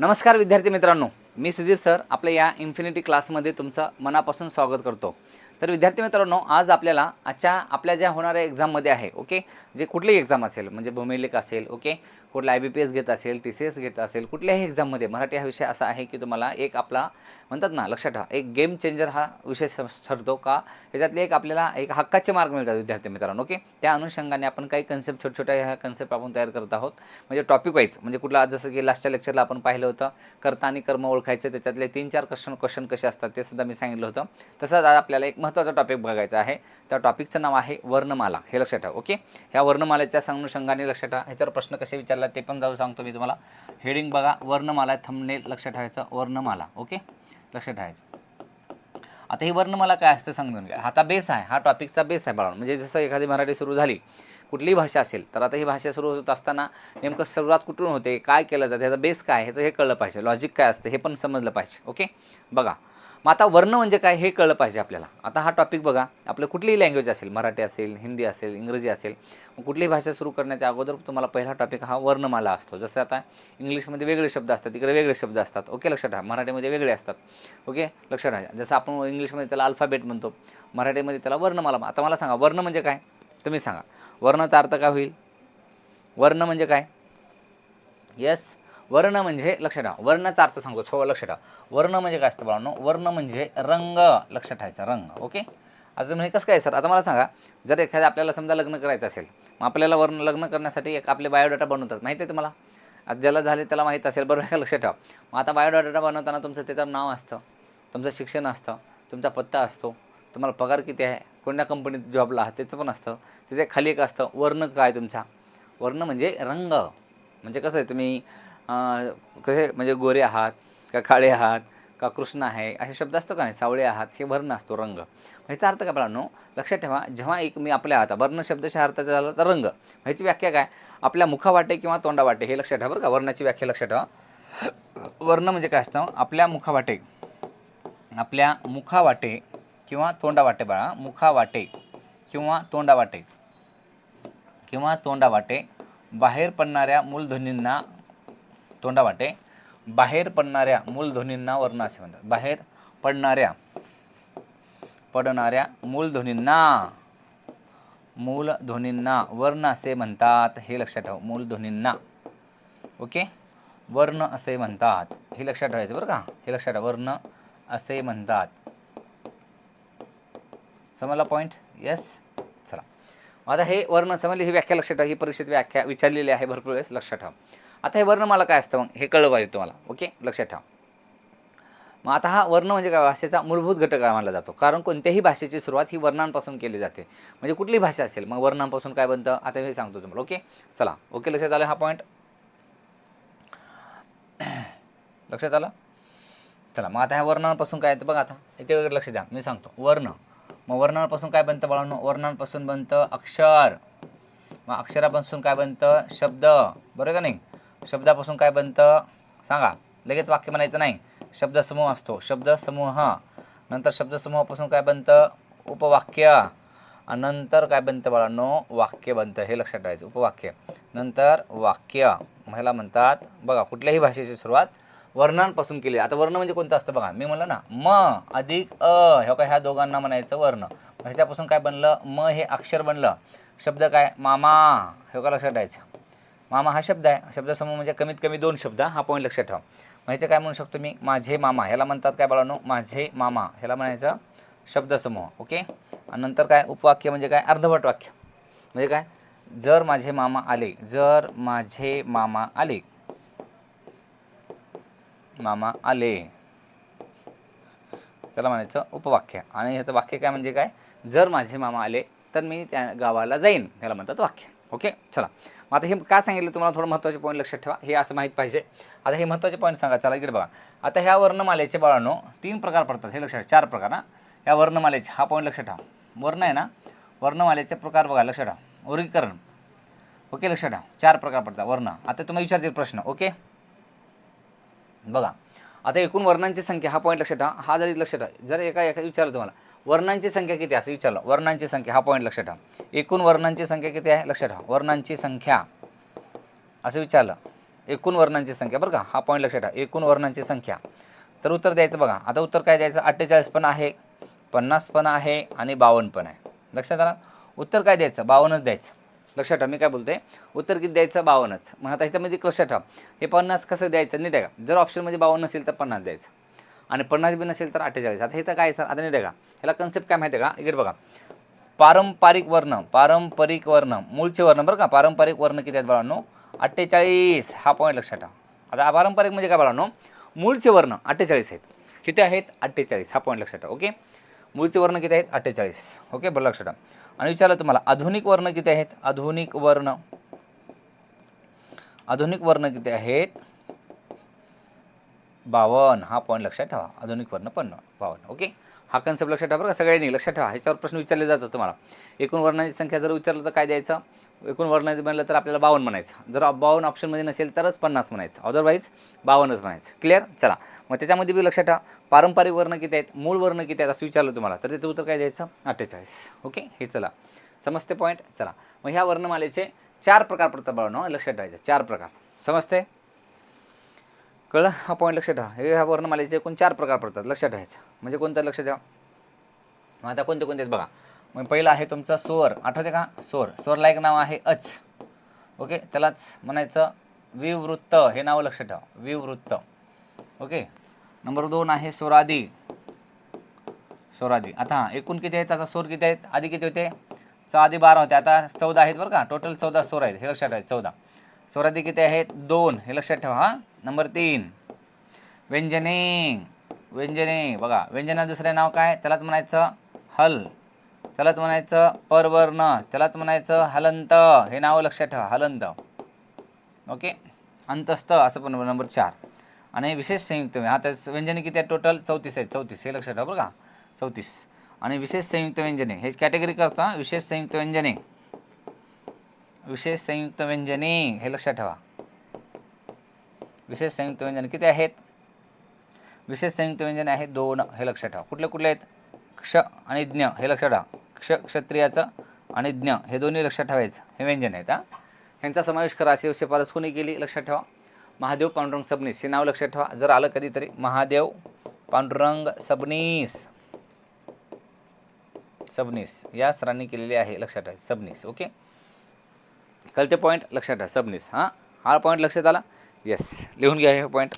नमस्कार विद्यार्थी मित्रांनो मी सुधीर सर आपल्या या इन्फिनिटी क्लासमध्ये तुमचं मनापासून स्वागत करतो. तर विद्यार्थी मित्रांनो आज आपल्याला आजच्या आपल्या ज्या होणाऱ्या एक्झाममध्ये आहे ओके? जे कुठलीही एक्झाम असेल म्हणजे भूमिलेख असेल ओके? कुठला आय बी पी एस घेत असेल टी सी एस घेत असेल कुठल्याही एक्झाममध्ये मराठी हा विषय असा आहे की तुम्हाला एक आपला म्हणतात ना लक्षात ठेवा एक गेम चेंजर हा विषय स- ठरतो का? याच्यातले एक आपल्याला एक हक्काचे मार्क मिळतात विद्यार्थी मित्रांनो ओके? त्या अनुषंगाने आपण काही कन्सेप्ट छोट्या छोट्या ह्या कन्सेप्ट आपण तयार करत आहोत. म्हणजे टॉपिक वाईज म्हणजे कुठला जसं की लास्टच्या लेक्चरला आपण पाहिलं होतं कर्ता आणि कर्म ओळखायचं त्याच्यातले तीन चार क्वेश्चन क्वेश्चन कसे असतात ते सुद्धा मी सांगितलं होतं. तसंच आज आपल्याला एक महत्त्वाचा टॉपिक बघायचा आहे. त्या टॉपिकचं नाव आहे वर्णमाला. हे लक्षात ठेवा ओके ह्या वर्णमालेच्या अनुषंगाने लक्षात ठेवा. ह्याच्यावर प्रश्न कसे विचारला ते पण जाऊ सांगतो मी तुम्हाला. हेडिंग बघा वर्णमाला थंबनेल लक्षात ठेवायचं वर्णमाला ओके लक्षात ठेवायचं. आता ही वर्णमाला काय असतं समजून घ्या. आता बेस आहे? हा टॉपिकचा बेस आहे बाळा. म्हणजे जसं एखादी मराठी सुरू झाली कुठलीही भाषा असेल तर आता ही भाषा सुरू होत असताना नेमकं सुरुवात कुठून होते काय केलं जातं ह्याचा बेस काय ह्याचं हे कळलं पाहिजे. लॉजिक काय असतं हे पण समजलं पाहिजे ओके बघा. मग आता वर्ण म्हणजे काय हे कळलं पाहिजे आपल्याला. आता हा टॉपिक बघा आपलं कुठलीही लँग्वेज असेल मराठी असेल हिंदी असेल इंग्रजी असेल मग कुठलीही भाषा सुरू करण्याच्या अगोदर तुम्हाला पहिला टॉपिक हा वर्णमाला असतो. जसं आता इंग्लिशमध्ये वेगळे शब्द असतात तिकडे वेगळे शब्द असतात. ओके लक्षात ठेवा मराठीमध्ये वेगळे असतात. ओके लक्षात ठेवा जसं आपण इंग्लिशमध्ये त्याला अल्फाबेट म्हणतो मराठीमध्ये त्याला वर्णमाला. आता मला सांगा वर्ण म्हणजे काय? तुम्ही सांगा. वर्णाचा अर्थ काय होईल? वर्ण म्हणजे काय? येस वर्ण म्हणजे लक्षात ठेवा. वर्णाचा अर्थ सांगतो. सो लक्षात ठेवा. वर्ण म्हणजे काय असतं बाळांनो? वर्ण म्हणजे रंग. लक्षात ठेवायचा रंग. ओके? आता तुम्ही कसं काय सर? आता मला सांगा जर एखाद्या आपल्याला समजा लग्न करायचं असेल मग आपल्याला वर्ण लग्न करण्यासाठी एक आपले बायोडाटा बनवतात. माहिती आहे तुम्हाला? आता ज्याला झाले त्याला माहीत असेल बरोबर आहे का? लक्षात ठेवा. मग आता बायोडाटा बनवताना तुमचं त्याचं नाव असतं. तुमचं शिक्षण असतं. तुमचा पत्ता असतो. तुम्हाला पगार किती आहे? कोणत्या कंपनीत जॉबला आहात? त्याचं पण असतं. त्याच्याखाली एक असतं वर्ण काय तुमचा? वर्ण म्हणजे रंग. म्हणजे कसं आहे? तुम्ही कसे म्हणजे गोरे आहात का काळे आहात का कृष्ण आहे असे शब्द असतो का नाही? सावळे आहात हे वर्ण असतो रंग. ह्याचा अर्थ काय बाळांनो लक्षात ठेवा जेव्हा एक मी आपल्या आता वर्ण शब्दाच्या अर्थाचा झाला तर रंग. ह्याची व्याख्या काय? आपल्या मुखावाटे किंवा तोंडावाटे हे लक्षात ठेवा बरं का वर्णाची व्याख्या लक्षात ठेवा. वर्ण म्हणजे काय असतं? आपल्या मुखावाटे. आपल्या मुखावाटे किंवा तोंडावाटे बाळा मुखावाटे किंवा तोंडावाटे. किंवा तोंडावाटे बाहेर पडणाऱ्या मूलध्वनींना तोंडावाटे. बाहेर पडणाऱ्या मूलध्वनींना वर्ण असे म्हणतात बाहेर पडणाऱ्या पडणाऱ्या मूलध्वनींना मूलध्वनींना वर्ण असे म्हणतात. हे लक्षात ठेव. मूलध्वनींना ओके? वर्ण असे म्हणतात. हे लक्षात ठेवायचं बरं का? हे लक्षात ठेवा. वर्ण असे म्हणतात. समजला पॉईंट येस चला. आता हे वर्ण समजले ही व्याख्या लक्षात ठेवा. ही परीक्षेत व्याख्या विचारलेली आहे भरपूर वेळेस. लक्षात ठेवा. आता हे वर्ण मला काय असतं मग? हे कळलं पाहिजे तुम्हाला. ओके? लक्षात ठेवा. मग आता हा वर्ण म्हणजे काय? भाषेचा मूलभूत घटक मानला जातो. कारण कोणत्याही भाषेची सुरुवात ही वर्णांपासून केली जाते. म्हणजे कुठली भाषा असेल मग वर्णांपासून काय बनतं? आता मी सांगतो तुम्हाला. ओके? चला. ओके लक्षात आलं हा पॉईंट लक्षात आलं? चला. मग आता ह्या वर्णांपासून काय येतं बघा आता. इथे वगैरे लक्ष द्या. मी सांगतो. वर्ण. मग वर्णांपासून काय बनतं बाळांनो? वर्णांपासून बनतं अक्षर. मग अक्षरापासून काय बनतं? शब्द. बरं का नाही? शब्दापासून काय बनतं? सांगा. लगेच वाक्य म्हणायचं नाही. शब्दसमूह असतो. शब्दसमूह नंतर शब्दसमूहापासून काय बनतं? उपवाक्य. नंतर काय बनतं बाळांनो? वाक्य बनतं. हे लक्षात ठेवायचं. उपवाक्य. नंतर वाक्य. ह्याला म्हणतात बघा कुठल्याही भाषेची सुरुवात वर्णांपासून केली. आता वर्ण म्हणजे कोणतं असतं बघा. मी म्हणलं ना म अधिक अ ह्या काय ह्या दोघांना म्हणायचं वर्ण. ह्याच्यापासून काय बनलं? म हे अक्षर बनलं. शब्द काय? मामा. हे का लक्षात ठेवायचं. मामा हा शब्द आहे. शब्दसमूह म्हणजे कमीत कमी दोन शब्द हा पॉईंट लक्षात ठेवा. मग काय म्हणू शकतो मी? माझे मामा. ह्याला म्हणतात काय बाळांनो? माझे मामा. ह्याला म्हणायचं शब्दसमूह ओके आणि नंतर काय? उपवाक्य म्हणजे काय? अर्धवट वाक्य. म्हणजे काय? जर माझे मामा आले जर माझे मामा आले मामा आले त्याला म्हणायचं उपवाक्य. आणि ह्याचं वाक्य काय म्हणजे काय? जर माझे मामा आले तर मी त्या गावाला जाईन ह्याला म्हणतात वाक्य. ओके चला. मग आता हे काय सांगितलं तुम्हाला? थोडं महत्त्वाचे पॉईंट लक्षात ठेवा. हे असं माहीत पाहिजे. आता हे महत्त्वाचे पॉईंट सांगा. चला इकडे बघा. आता ह्या वर्णमालेचे बाळांनो तीन प्रकार पडतात. हे लक्षात चार प्रकार ना या वर्णमालेचे हा पॉईंट लक्षात ठेवा. वर्ण आहे ना? वर्णमालेचे प्रकार बघा. लक्षात ठेवा. वर्गीकरण. ओके लक्षात ठेवा. चार प्रकार पडतात. वर्ण. आता तुम्ही विचारतील प्रश्न. ओके बघा. आता एकूण वर्णांची संख्या हा पॉईंट लक्षात ठेवा. हा जरी लक्षात ठेवा. जर एका एका विचारलं तुम्हाला. वर्णांची संख्या किती आहे? असं विचारलं. वर्णांची संख्या हा पॉईंट लक्षात ठेवा. एकूण वर्णांची संख्या किती आहे? लक्षात ठेवा. वर्णांची संख्या. असं विचारलं. एकूण वर्णांची संख्या बरं का? हा पॉईंट लक्षात ठेवा. एकूण वर्णांची संख्या. तर उत्तर द्यायचं बघा. आता उत्तर काय द्यायचं? अठ्ठेचाळीस पण आहे पन्नास पण आहे आणि बावन्न पण आहे. लक्षात आला? उत्तर काय द्यायचं? बावन्नच द्यायचं. लक्षात ठेवा मी काय बोलतोय? उत्तर किती द्यायचं? बावन्नच. मग आता ह्याच्यामध्ये लक्षात ठेवा. हे पन्नास कसं द्यायचं? नीट आहे का? जर ऑप्शनमध्ये बावन्न असेल तर पन्नास द्यायचं. आणि पन्नास बी नसेल तर अठ्ठेचाळीस. आता हे तर काय सर? आता नाही आहे का ह्याला कन्सेप्ट काय माहिती आहे का? इकडे बघा. पारंपरिक वर्ण पारंपरिक वर्ण मूळचे वर्ण बरं का? पारंपरिक वर्ण किती आहेत बाळांनो? अठ्ठेचाळीस. हा पॉईंट लक्षात ठेवा. आता पारंपरिक म्हणजे काय बाळांनो? मूळचे वर्ण अठ्ठेचाळीस आहेत. किती आहेत? अठ्ठेचाळीस. हा पॉईंट लक्षात ठेवा ओके मूळचे वर्ण किती आहेत? अठ्ठेचाळीस. ओके? बरं लक्षात ठेवा. आणि विचारलं तुम्हाला आधुनिक वर्ण किती आहेत? आधुनिक वर्ण. आधुनिक वर्ण किती आहेत? बावन्न हा पॉईंट लक्षात ठेवा. आधुनिक वर्ण पन्न बावन्न ओके? हा कन्सेप्ट लक्षात ठेवा बरं का? सगळ्यांनी लक्षात ठेवा. ह्याच्यावर प्रश्न विचारले जातात तुम्हाला. एकूण वर्णांची संख्या जर विचारलं तर काय द्यायचं? एकूण वर्णांचं म्हणलं तर आपल्याला बावन्न म्हणायचं. जर बावन्न ऑप्शनमध्ये नसेल तरच पन्नास म्हणायचं. अदरवाईज बावन्नच म्हणायचं. क्लिअर चला. मग त्याच्यामध्ये बी लक्षात ठेवा. पारंपरिक वर्ण किती आहेत? मूळ वर्ण किती आहेत? असं विचारलं तुम्हाला. तर त्याचं उत्तर काय द्यायचं? अठ्ठेचाळीस. ओके? हे चला. समजते पॉईंट चला. मग ह्या वर्णमालेचे चार प्रकार पडतात बाळांनो. लक्षात ठेवायचे. चार प्रकार. समजते कळलं? हा पॉईंट लक्षात ठेवा. हे ह्या वर्णमालेचे एकूण चार प्रकार पडतात लक्षात ठेवायचं. म्हणजे कोणतं लक्षात ठेवा मग आता कोणते कोणते आहेत बघा. मग पहिलं आहे तुमचा स्वर. आठवते का? स्वर. स्वरला एक नाव आहे अच. ओके? त्यालाच म्हणायचं विवृत्त. हे नाव लक्षात ठेवा. विवृत्त. ओके? नंबर दोन आहे स्वरादी. स्वरादी. आता एकूण किती आहेत? आता स्वर किती आहेत? आधी किती होते? चा आधी बारा होते. आता चौदा आहेत बरं का? टोटल चौदा स्वर आहेत. हे लक्षात आहेत चौदा. स्वराधी किती आहेत? दोन. हे लक्षात ठेवा हां. नंबर तीन. व्यंजने. व्यंजने. बघा व्यंजना दुसरे नाव काय? त्यालाच म्हणायचं हल. त्यालाच म्हणायचं परवर्ण. त्यालाच म्हणायचं हलंत. हे नाव लक्षात ठेवा हलंत. ओके? अंतस्थ असं पण नंबर चार. आणि विशेष संयुक्त हा त्याच व्यंजने किती आहेत टोटल चौतीस आहेत. चौतीस. हे लक्षात ठेवा बरं का? चौतीस. आणि विशेष संयुक्त व्यंजने. हे कॅटेगरी करतो विशेष संयुक्त व्यंजने. विशेष संयुक्त व्यंजने हे लक्षात ठेवा. विशेष संयुक्त व्यंजन किती आहेत? विशेष संयुक्त व्यंजने आहे दोन हे लक्षात ठेवा. कुठले कुठले आहेत? क्ष आणि ज्ञ हे लक्षात ठेवा. क्ष क्षत्रियाचं आणि ज्ञ हे दोन्ही लक्षात ठेवायचं. हे व्यंजन आहेत हा. ह्यांचा समावेश करा. अशी शिफारस कोणी केली? लक्षात ठेवा. महादेव पांडुरंग सबनीस हे नाव लक्षात ठेवा. जर आलं कधीतरी महादेव पांडुरंग सबनीस. सबनीस या सरांनी केलेली आहे लक्षात ठेवा. सबनीस ओके? कळते पॉईंट लक्षात ठेवा. सबनीस हां? हा पॉईंट लक्षात आला? येस लिहून घ्या हे पॉईंट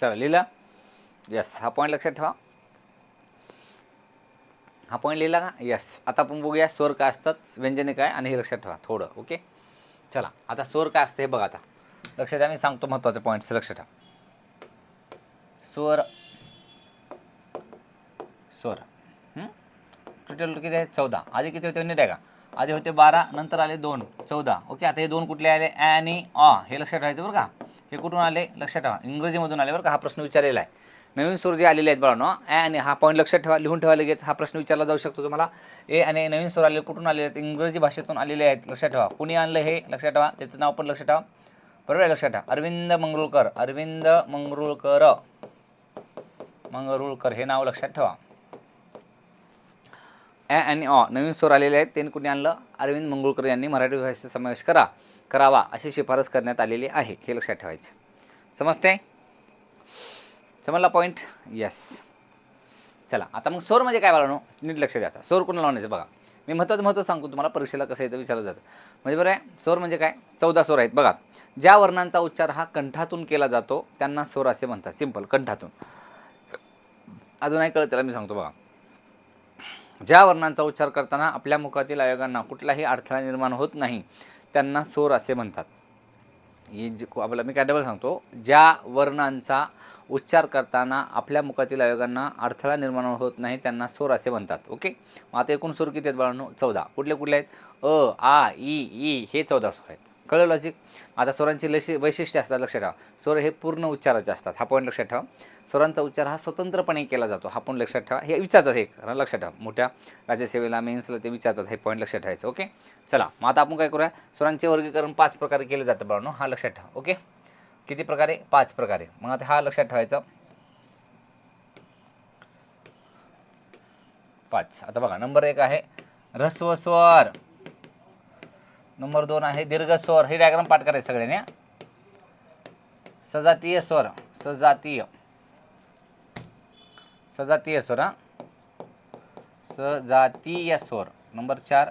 चला लिहिला. यस हा पॉईंट लक्षात ठेवा. हा पॉईंट लिहिला का? यस आता आपण बघूया स्वर काय असतात व्यंजने काय आणि हे लक्षात ठेवा थोडं ओके चला आता स्वर काय असतं हे बघा आता. लक्षात आम्ही मी सांगतो महत्त्वाचे पॉईंट्स लक्षात ठेवा. स्वर. स्वर. टोटल किती आहे? चौदा. आधी किती होते? नीट आहे का? आधी होते बारा नंतर आले दोन. चौदा. ओके आता हे दोन कुठले आले? ॲ आणि अ हे लक्षात ठेवायचं बरं का? हे कुठून आले? लक्षात ठेवा. इंग्रजीमधून आले बरं का हा प्रश्न विचारलेला आहे. नवीन स्वर जे आलेले आहेत बाळांनो ए आणि हा पॉईंट लक्षात ठेवा लिहून ठेवा लगेच. हा प्रश्न विचारला जाऊ शकतो तुम्हाला. ए आणि नवीन स्वर आलेले कुठून आलेले आहेत? इंग्रजी भाषेतून आलेले आहेत. लक्षात ठेवा. कुणी आणलं हे? लक्षात ठेवा. त्याचं नाव पण लक्षात ठेवा. बरोबर आहे लक्षात ठेवा. अरविंद मंगरुळकर. अरविंद मंगरुळकर. मंगरुळकर हे नाव लक्षात ठेवा. ए आणि ऑ नवीन स्वर आलेले आहेत. त्यांनी कुणी आणलं? अरविंद मंगळकर यांनी. मराठी भाषेचा समावेश करा. करावा अशी शिफारस करण्यात आलेली आहे हे लक्षात ठेवायचं. समजते समजला पॉईंट यस चला आता मग स्वर म्हणजे काय बाळांनो? नीट लक्ष द्या आता. सोर कोणाला लावण्याचं बघा. मी महत्त्वाचं महत्त्व सांगतो तुम्हाला परीक्षेला कसं येतं विचारलं जातं. म्हणजे बरं आहे स्वर म्हणजे काय? चौदा स्वर आहेत. बघा ज्या वर्णांचा उच्चार हा कंठातून केला जातो त्यांना स्वर असे म्हणतात. सिंपल कंठातून. अजून नाही कळत त्याला मी सांगतो बघा. ज्या वर्णांचा उच्चार करताना आपल्या मुखातील आयोगांना कुठलाही अडथळा निर्माण होत नाही त्यांना सोर असे म्हणतात. ही जे आपल्याला मी काय डबल सांगतो? ज्या वर्णांचा उच्चार करताना आपल्या मुखातील आयोगांना अडथळा निर्माण होत नाही त्यांना स्वर असे म्हणतात. ओके मग आता एकूण स्वर किती आहेत बाळांनो? चौदा. कुठले कुठले आहेत? अ आ ई ई हे चौदा स्वर आहेत. कळलं लॉजिक आता स्वरांची लशी वैशिष्ट्य असतात लक्षात ठेवा. स्वर हे पूर्ण उच्चाराचे असतात. हा पॉईंट लक्षात ठेवा. स्वरांचा उच्चार हा स्वतंत्रपणे केला जातो. हा पण लक्षात ठेवा. हे विचारतात हे कारण लक्षात ठेवा. मोठ्या राज्यसेवेला मेन्सला ते विचारतात. हे पॉईंट लक्षात ठेवायचं ओके चला मग आता आपण काय करूया? स्वरांचे वर्गीकरण पाच प्रकारे केले जातं बाळांनो. हा लक्षात ठेवा ओके किती प्रकारे? पाच प्रकारे. मग आता हा लक्षात ठेवायचा. पाच. आता बघा नंबर एक आहे ऱ्हस्व स्वर. नंबर दोन आहे दीर्घ स्वर. हे डायग्राम पाठ करायचं सगळ्यांनी सजातीय स्वर सजातीय. सजातीय स्वर हा? सजातीय स्वर. नंबर चार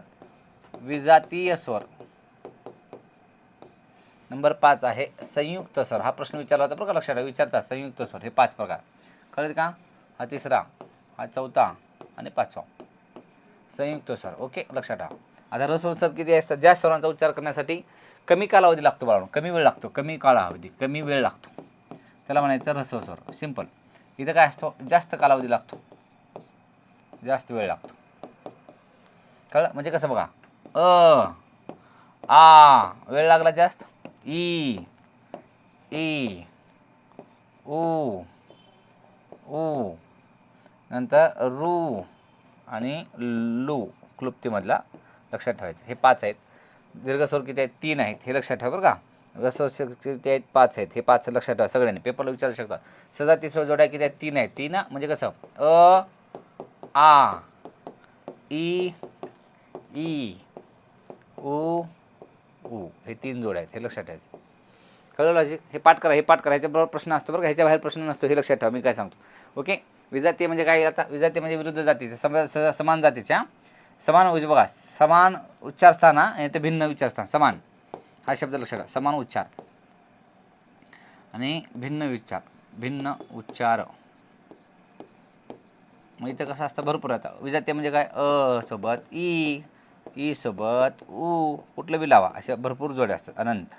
विजातीय स्वर. नंबर पाच आहे संयुक्त स्वर. हा प्रश्न विचारला होता बरं का लक्षात विचारता संयुक्त स्वर. हे पाच प्रकार. कळत का? हा तिसरा हा चौथा आणि पाचवा. संयुक्त स्वर. ओके लक्षात ठेवा. आता रस्व किती असतात? ज्या स्वरांचा उच्चार करण्यासाठी कमी कालावधी लागतो बाळांनो. कमी वेळ लागतो कमी कालावधी कमी वेळ लागतो. त्याला म्हणायचं रस्व स्वर सिंपल. इथं काय असतो? जास्त कालावधी लागतो. जास्त वेळ लागतो. कळलं? म्हणजे कसं बघा? अ आ वेळ लागला जास्त? ई ई ऊ ऊ नंतर रू आणि लू क्लुप्तीमधला लक्षात ठेवायचं. हे पाच आहेत. दीर्घस्वर किती आहेत तीन आहेत. हे लक्षात ठेवा बरं का. रस्वर किती आहेत पाच आहेत. हे पाच लक्षात ठेवा सगळ्यांनी. पेपरला विचारू शकता. सदा तिसऱ्या जोड्या किती आहेत? तीन आहेत. तीन म्हणजे कसं? अ आ ई ई ऊ ऊ हे तीन जोड्या आहेत. हे लक्षात ठेवायचं. कळलं लॉजिक हे पाठ करा. हे पाठ करा. ह्याच्याबरोबर प्रश्न असतो बरं का. ह्याच्या बाहेर प्रश्न नसतो. हे लक्षात ठेवा. मी काय सांगतो? ओके? विजातीय म्हणजे काय? आता विजातीय म्हणजे विरुद्ध जातीचे. सम स- समान जातीच्या समान उच्च बघा समान उच्चारस्थान आणि ते भिन्न विचारस्थान समान. हा शब्द लक्षात ठेवा समान उच्चार. आणि भिन्न विचार भिन्न उच्चार. मग इथं कसं असतं? भरपूर आता. विजाते म्हणजे काय? अ सोबत ई ई सोबत ऊ कुठलं बी लावा अशा भरपूर जोड्या असतात. अनंत.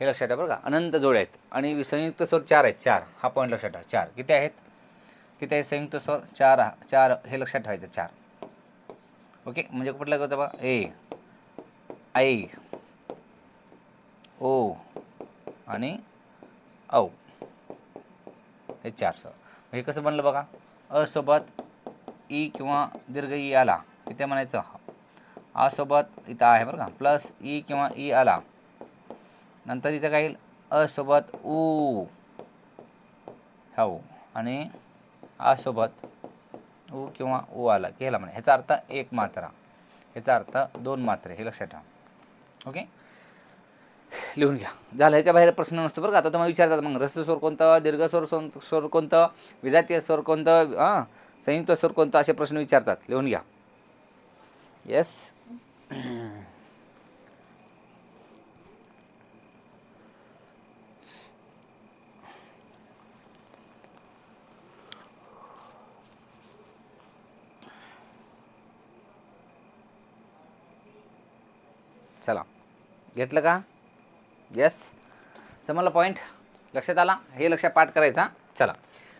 हे लक्षात ठेवा बरं का. अनंत जोड्या आहेत. आणि संयुक्त स्वर चार आहेत. चार. हा पॉईंट लक्षात ठेवा. चार. किती आहेत? किती आहेत? संयुक्त स्वर? चार. हा चार. हे लक्षात ठेवायचं चार. ओके म्हणजे कुठलं होतं बा ए. ऐ ओ. आणि औ. हे चार स्वर हे कसं बनलं बघा? असोबत सोबत ई किंवा दीर्घ ई आला. इथे म्हणायचं आ सोबत इथं आहे बरं का? प्लस ई किंवा ई आला. नंतर इथं काय येईल? अ सोबत ऊ. हो. आणि आसोबत उ किंवा उ आला की ह्याला म्हणा. ह्याचा अर्थ एक मात्रा. ह्याचा अर्थ दोन मात्रे हे लक्षात ठेवा. ओके? लिहून घ्या. झालं ह्याच्या बाहेर प्रश्न नसतो बरं का. आता तुम्हाला विचारतात मग रस स्वर कोणतं? दीर्घ स्वर स्वर कोणतं? विजातीय स्वर कोणतं? हां? संयुक्त स्वर कोणतं? असे प्रश्न विचारतात. लिहून घ्या. येस चला. घेतलं का? येस समजलं पॉईंट लक्षात आला? हे लक्षात पाठ करायचा. चला.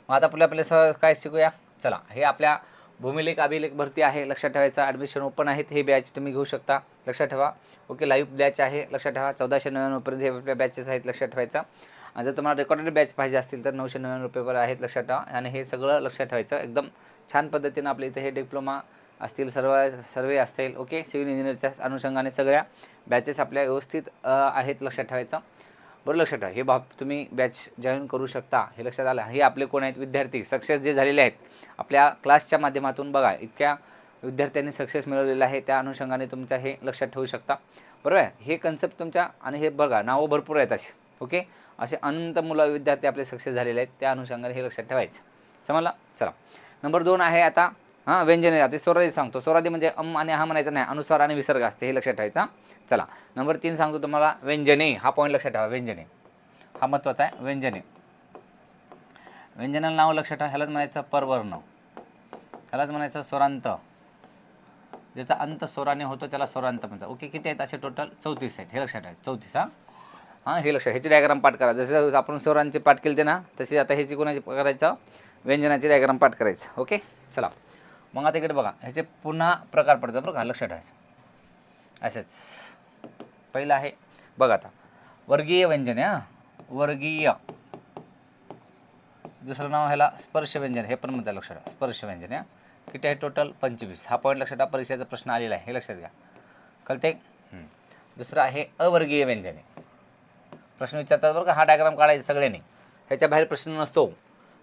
मग आता आपल्या आपल्या सह काय शिकूया? चला. हे आपल्या भूमिलेख अभिलेख भरती आहे. लक्षात ठेवायचं. ॲडमिशन ओपन आहेत. हे बॅच तुम्ही घेऊ शकता. लक्षात ठेवा. ओके लाईव्ह बॅच आहे. लक्षात ठेवा. चौदाशे नव्याण्णवपर्यंत हे आपल्या बॅचेस आहेत. लक्षात ठेवायचा. आणि जर तुम्हाला रेकॉर्डेड बॅच पाहिजे असतील तर नऊशे नव्याण्णव रुपयेवर आहेत. लक्षात ठेवा. आणि हे सगळं लक्षात ठेवायचं. एकदम छान पद्धतीनं आपल्या इथे हे डिप्लोमा असतील सर्व सर्वे असतील ओके सिव्हिल इंजिनिअरच्या अनुषंगाने सगळ्या बॅचेस आपल्या व्यवस्थित आहेत लक्षात ठेवायचं. बरं लक्षात ठेवा हे बाब तुम्ही बॅच जॉईन करू शकता हे लक्षात आलं. हे आपले कोण आहेत? विद्यार्थी. सक्सेस जे झालेले आहेत आपल्या क्लासच्या माध्यमातून बघा इतक्या विद्यार्थ्यांनी सक्सेस मिळवलेला आहे त्या अनुषंगाने तुमच्या हे लक्षात ठेवू शकता. बरोबर आहे हे कन्सेप्ट तुमच्या आणि हे बघा नावं भरपूर आहेत असे ओके असे अनंत मुलं विद्यार्थी आपले सक्सेस झालेले आहेत त्या अनुषंगाने हे लक्षात ठेवायचं. समजलं? चला. नंबर दोन आहे आता हां व्यंजने आता स्वरादी सांगतो. स्वरादी म्हणजे अम आणि हा म्हणायचं नाही. अनुस्वार आणि विसर्ग असते हे लक्षात ठेवायचा चला. नंबर तीन सांगतो तुम्हाला. व्यंजने हा पॉईंट लक्षात ठेवा. व्यंजने. हा महत्त्वाचा आहे. व्यंजने. व्यंजनाला नाव लक्षात ठेवा. ह्यालाच म्हणायचं परवर्ण. ह्यालाच म्हणायचं स्वरांत. ज्याचा अंत स्वराने होतो त्याला स्वरांत म्हणतात. ओके किती आहेत असे टोटल चौतीस आहेत. हे लक्षात ठेवायचं चौतीस हां. हां हे लक्षात. ह्याची डायग्राम पाठ करा. जसं आपण स्वरांचे पाठ केले ते ना तसे आता ह्याची कोणाची करायचं? व्यंजनाची डायग्राम पाठ करायचं. ओके? चला. मग आता इकडे बघा ह्याचे पुन्हा प्रकार पडतात बरं का लक्षात ठेवायचं. असेच पहिलं आहे बघा आता. वर्गीय व्यंजन हां. वर्गीय. दुसरं नाव ह्याला स्पर्श व्यंजन हे पण म्हणतात लक्षात ठेवा. स्पर्श व्यंजन हां. किती आहे टोटल पंचवीस. हा पॉईंट लक्षात ठेवा परीक्षेचा प्रश्न आलेला आहे हे लक्षात घ्या. कळते दुसरं आहे अवर्गीय व्यंजने प्रश्न विचारतात बरं का हा डायग्राम काढायचा सगळ्यांनी. ह्याच्या बाहेर प्रश्न नसतो.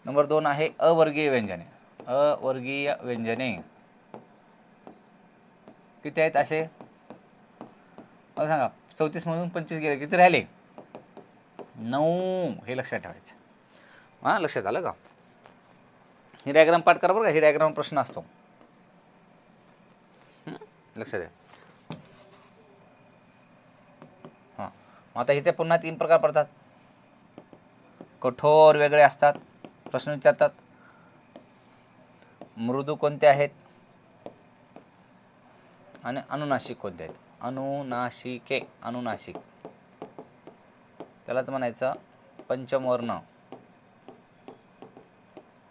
नंबर दोन आहे अवर्गीय व्यंजने अवर्गीय व्यंजने. किती आहेत असे? मला सांगा चौतीसमधून पंचवीस गेले किती राहिले? नऊ हे लक्षात ठेवायचं. हां लक्षात आलं का? ही डायग्राम पाठ करा बरं का ही डायग्राम प्रश्न असतो. लक्षात द्या हां आता ह्याचे पुन्हा तीन प्रकार पडतात. कठोर वेगळे असतात प्रश्न विचारतात. मृदू कोणते आहेत? आणि अनुनाशिक कोणते आहेत? अनुनाशिके अनुनाशिक त्यालाच म्हणायचं पंचमवर्ण.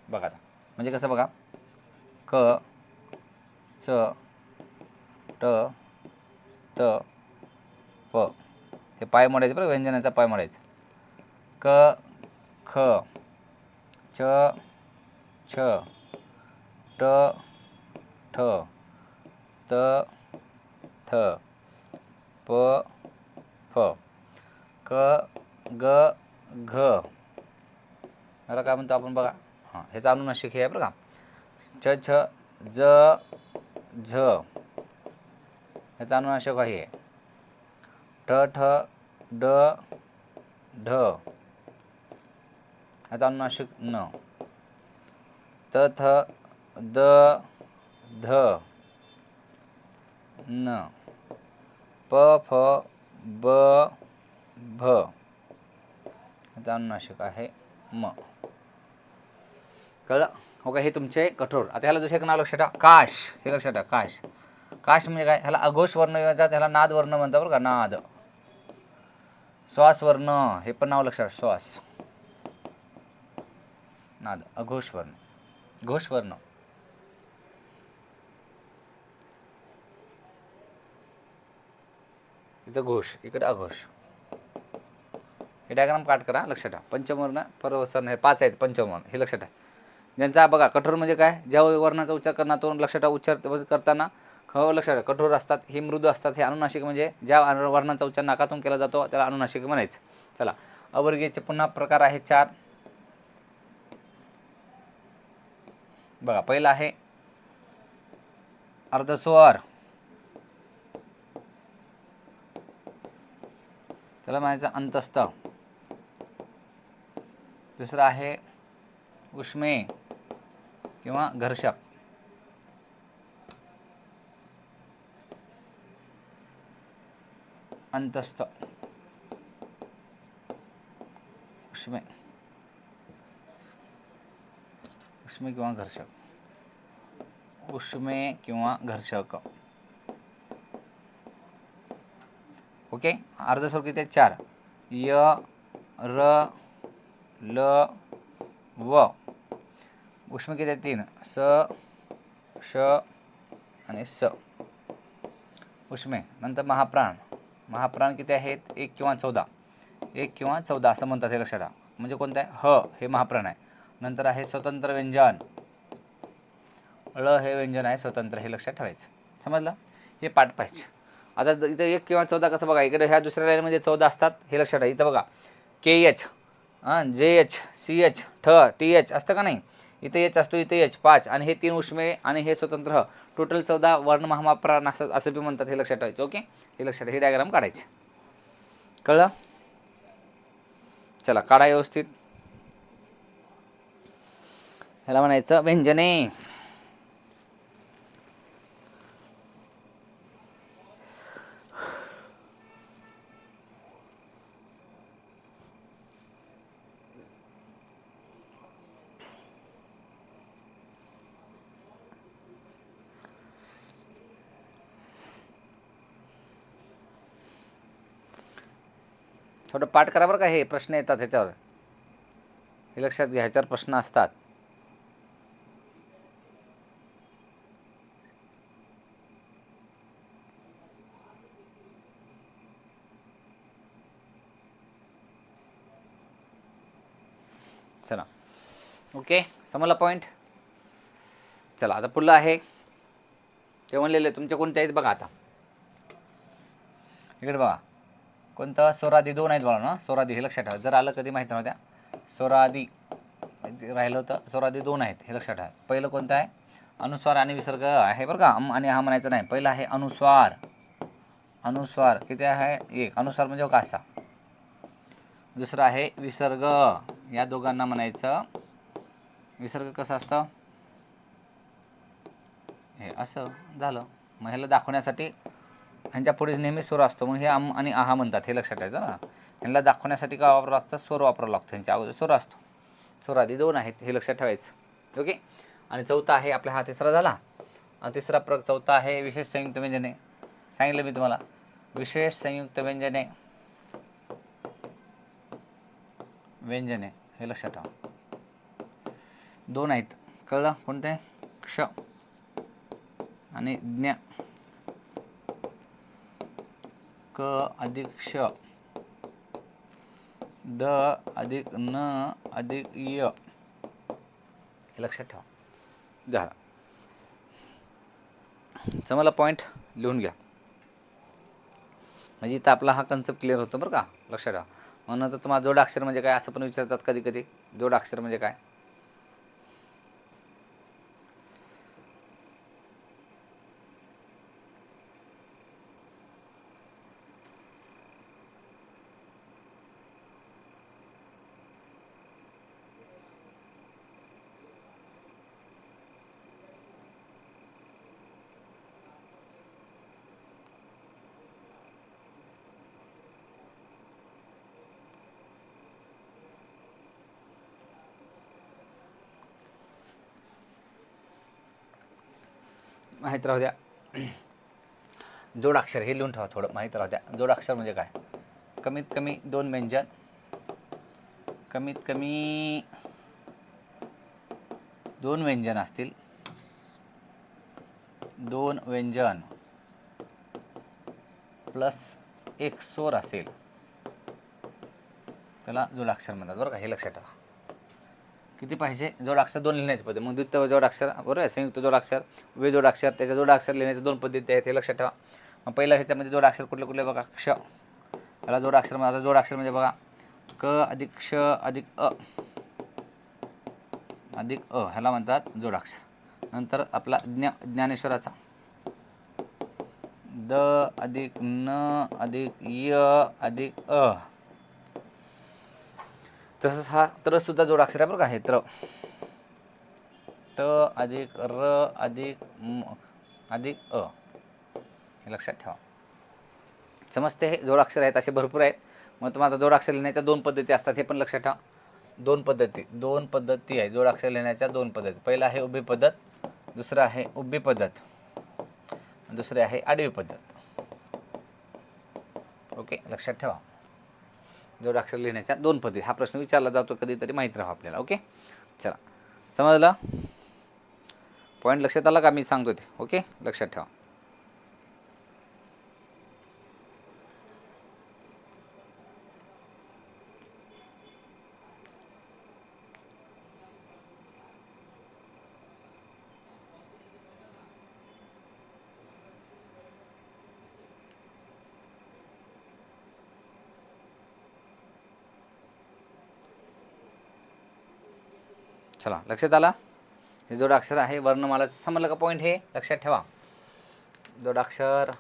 बघा आता. म्हणजे कसं बघा? क च ट त प. हे पाय मोडायचे बरं व्यंजनाचा पाय मोडायचं. क ख च छ. ट ठ त थ प फ. क ग घ. याला काय म्हणतो आपण बघा? हां ह्याचा अनुनाशिक हे आहे बरं का? छ छ ज झ. ह्याचा अनुनाशिक आहे ठ ठ ड ढ. ह्याचा अनुनाशक न. त थ द ध न प फ ब भ. जाणनाशक आहे म. कळलं? हो का? हे तुमचे कठोर. आता ह्याला दुसरे नाव लक्षात ठेवा. काश. हे लक्षात ठेवा. काश. काश म्हणजे काय? ह्याला अघोष वर्ण म्हणतात ह्याला नाद वर्ण म्हणतात बरं का? नाद. श्वास वर्ण. हे पण नाव लक्षात श्वास. नाद. अघोष वर्ण. घोष वर्ण. इथं घोष इकडं अघोष. हे डायग्राम काट करा लक्षात ठेवा. पंचवर्ण परवसर्ण हे पाच आहेत पंचवर्ण हे लक्षात ठेवा. ज्यांचा बघा कठोर म्हणजे काय? ज्या वर्णाचा उच्चार करणार तो लक्षात ठेवा उच्चार करताना. ख लक्षात ठेवा. कठोर असतात हे मृदू असतात हे अनुनाशिक म्हणजे ज्या वर्णाचा उच्चार नाकातून केला जातो त्याला अनुनाशिक म्हणायचं. चला अवर्गीयचे पुन्हा प्रकार आहेत चार. बघा पहिला आहे अर्धस्वर. त्याला म्हणायचं अंतस्थ. दुसरं आहे उष्मे किंवा घर्षक. अंतस्थ. उष्मे. उष्मे किंवा घर्षक. उष्मे किंवा घर्षक. ओके? अर्धस्वर किती चार. य र ल व. उष्म किती आहे तीन. स श आणि स. उष्मे नंतर महाप्राण. महाप्राण किती आहेत? एक किंवा चौदा. एक किंवा चौदा असं म्हणतात हे लक्षात ठेवा म्हणजे कोणतं आहे? ह हे महाप्राण आहे. नंतर आहे स्वतंत्र व्यंजन. ळ हे व्यंजन आहे स्वतंत्र हे लक्षात ठेवायचं. समजलं? हे पाठ पाहिजे. आता इथं एक किंवा चौदा कसं बघा इकडे ह्या दुसऱ्या लाईनमध्ये चौदा असतात हे लक्षात आहे इथं बघा के एच हां जे एच सी एच ठ टी एच असतं का नाही? इथे एच असतो इथे एच पाच. आणि हे तीन उष्मे आणि हे स्वतंत्र. टोटल चौदा वर्ण महामाप्राण असतात असं बी म्हणतात हे लक्षात ठेवायचं ओके? हे लक्षात हे डायग्राम काढायचे. कळलं? चला काढा व्यवस्थित. ह्याला म्हणायचं व्यंजने. थोडं पाठ करा बरं का हे प्रश्न येतात ह्याच्यावर. हे लक्षात घ्या ह्याच्यावर प्रश्न असतात. चला. ओके समजला पॉईंट चला आता पुढलं आहे. ते म्हणलेले तुमच्या कोणत्या आहेत बघा आता. इकडे बघा. कोणतं? स्वरादी दोन आहेत बोला ना स्वरादी हे लक्षात ठेवा. जर आलं कधी माहीत नव्हत्या. सोरादी राहिलं होतं स्वरादी दोन आहेत हे लक्षात ठेवा. पहिलं कोणतं आहे? अनुस्वार आणि विसर्ग आहे बरं का? आणि हा म्हणायचं नाही. पहिलं आहे अनुस्वार. अनुस्वार किती आहे? एक. अनुस्वार म्हणजे हो कासा दुसरं आहे विसर्ग. या दोघांना म्हणायचं विसर्ग कसं असतं? हे असं झालं. मग ह्याला दाखवण्यासाठी ह्यांच्या पुढे नेहमी स्वर असतो मग हे आम आणि आहा म्हणतात हे लक्षात ठेवायचं ना. ह्यांना दाखवण्यासाठी काय वापरावं लागतं? स्वर वापरावं लागतं ह्यांच्या अगोदर स्वर असतो. स्वर आधी दोन आहेत हे लक्षात ठेवायचं. ओके? आणि चौथा आहे आपला हा तिसरा झाला. आणि तिसरा प्र चौथा आहे विशेष संयुक्त व्यंजने. सांगितलं मी तुम्हाला. विशेष संयुक्त व्यंजने. व्यंजने हे लक्षात ठेवा. दोन आहेत. कळलं? कोणते? क्ष आणि ज्ञा. क अधिक श. द अधिक न अधिक य. लक्षात ठेवा. झाला. चला पॉईंट लिहून घ्या. म्हणजे इथं आपला हा कन्सेप्ट क्लिअर होतो बरं का? लक्षात ठेवा. मग नंतर तुम्हाला जोडाक्षर म्हणजे काय असं पण विचारतात कधी कधी जोडाक्षर म्हणजे काय? माहीत राहू द्या. जोडाक्षर हे लिहून ठेवा थोडं माहीत राहू द्या. जोडाक्षर म्हणजे काय? कमीत कमी दोन व्यंजन. कमीत कमी दोन व्यंजन असतील. दोन व्यंजन प्लस एक स्वर असेल. त्याला जोडाक्षर म्हणतात बरं का हे लक्षात ठेवा. किती पाहिजे जोडाक्षर दोन लिहिण्याची पद्धत मग द्वित्व जोडाक्षर बरोबर आहे? संयुक्त जोडाक्षर वे जोडाक्षर त्याच्या जोडाक्षर लिहिण्याच्या दोन पद्धती आहेत हे लक्षात ठेवा. मग पहिल्या ह्याच्यामध्ये जोडाक्षर कुठले कुठले बघा? क्ष. त्याला जोडाक्षर म्हणजे आता जोडाक्षर म्हणजे बघा क अधिक क्ष अधिक अ. अधिक अ ह्याला म्हणतात जोडाक्षर नंतर आपला ज्ञा ज्ञानेश्वराचा. द अधिक न अधिक य अधिक अ. तसंच हा त्रसुद्धा जोडाक्षर आहे बरं का? हे त्र. त अधिक र अधिक म अधिक अ. हे लक्षात ठेवा. समजते हे? जोडाक्षर आहेत असे भरपूर आहेत. मग तुम्हाला आता जोडाक्षर लिहिण्याच्या दोन पद्धती असतात हे पण लक्षात ठेवा. दोन पद्धती. दोन पद्धती आहे. जोडाक्षर लिहिण्याच्या दोन पद्धती. पहिलं आहे उभी पद्धत दुसरं आहे उभी पद्धत दुसरे आहे आडवी पद्धत. ओके? लक्षात ठेवा. जोडाक्षर लिहिण्याच्या दोन पद्धती हा प्रश्न विचारला जातो कधीतरी माहीत राहा आपल्याला ओके? चला. समजलं? पॉईंट लक्षात आला का? मी सांगतो ते ओके? लक्षात ठेवा. चला. लक्षात आला? हे जोडाक्षर आहे वर्णमालाचं समजलं का पॉईंट हे? लक्षात ठेवा. जोडाक्षर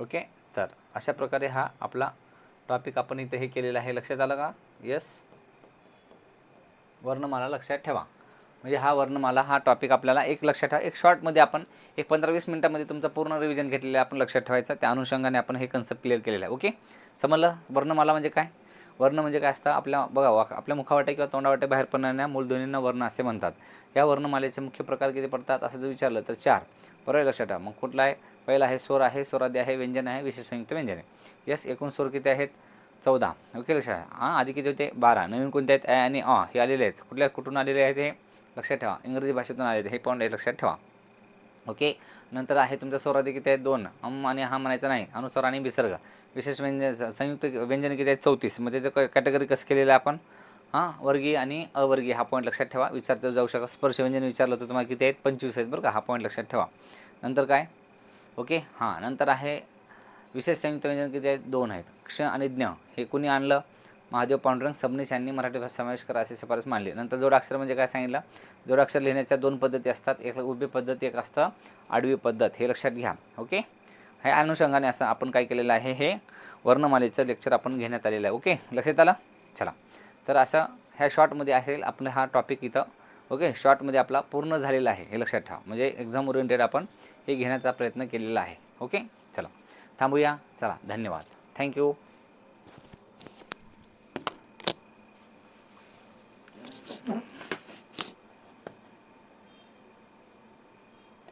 ओके तर अशा प्रकारे हा आपला टॉपिक आपण इथे हे केलेला आहे. लक्षात आलं का? येस वर्णमाला लक्षात ठेवा. म्हणजे हा वर्णमाला हा टॉपिक आपल्याला एक लक्षात ठेवा. एक शॉर्टमध्ये आपण एक पंधरा वीस मिनटामध्ये तुमचं पूर्ण रिव्हिजन घेतलेलं आहे आपण लक्षात ठेवायचं. त्या अनुषंगाने आपण हे कन्सेप्ट क्लिअर केलेलं आहे. ओके समजलं? वर्णमाला म्हणजे काय? वर्ण म्हणजे काय असतं? आपल्या बघा आपल्या मुखावाटे किंवा तोंडावाटे बाहेर पडणाऱ्या मूलध्वनींना वर्ण असे म्हणतात. या वर्णमालेचे मुख्य प्रकार किती पडतात? असं जर विचारलं तर चार. बरोबर लक्षात ठेवा. मग कुठला आहे? पहिला आहे स्वर आहे स्वरादी आहे व्यंजन आहे विशेष संयुक्त व्यंजन आहे. यस एकूण स्वर किती आहेत? चौदा. ओके लक्षात हां आधी किती होते? बारा. नवीन कोणते आहेत? ॲ आणि अ हे आलेले आहेत. कुठल्या कुठून आलेले आहेत हे? लक्षात ठेवा. इंग्रजी भाषेतून आले हे पॉईंट लक्षात ठेवा. ओके? नंतर आहे तुमच्या स्वरादी किती आहेत दोन. अम आणि हा म्हणायचा नाही. अनुस्वार आणि विसर्ग. विशेष व्यंजन संयुक्त व्यंजन किती आहेत? चौतीस. म्हणजे त्याचं कॅटेगरी कसं केलेलं आहे आपण? हां वर्गीय आणि अवर्गीय. हा पॉईंट लक्षात ठेवा. विचारता जाऊ शकता. स्पर्श व्यंजन विचारलं तर तुम्हाला किती आहेत? पंचवीस आहेत बरं का. हा पॉईंट लक्षात ठेवा. नंतर काय? ओके? हां नंतर आहे विशेष संयुक्त व्यंजन किती आहेत? दोन आहेत. क्ष आणि ज्ञ. हे कुणी आणलं? महादेव पांडुरंग सबनीस यांनी मराठी भाषा समावेश करा अशी शिफारस मांडली. नंतर जोडाक्षर म्हणजे काय सांगितलं? जोडाक्षर लिहिण्याच्या दोन पद्धती असतात. एक उभी पद्धत एक असतं आडवी पद्धत. हे लक्षात घ्या. ओके? हे अनुषंगाने असं आपण काय केलेलं आहे? हे वर्णमालेचं लेक्चर आपण घेण्यात आलेलं आहे. ओके? लक्षात आलं? चला. तर असं ह्या शॉर्टमध्ये असेल आपलं हा टॉपिक इथं ओके? शॉर्टमध्ये आपला पूर्ण झालेला आहे. हे लक्षात ठेवा. म्हणजे एक्झाम ओरिएंटेड आपण हे घेण्याचा प्रयत्न केलेला आहे. ओके? चला. थांबूया. चला. धन्यवाद. थँक्यू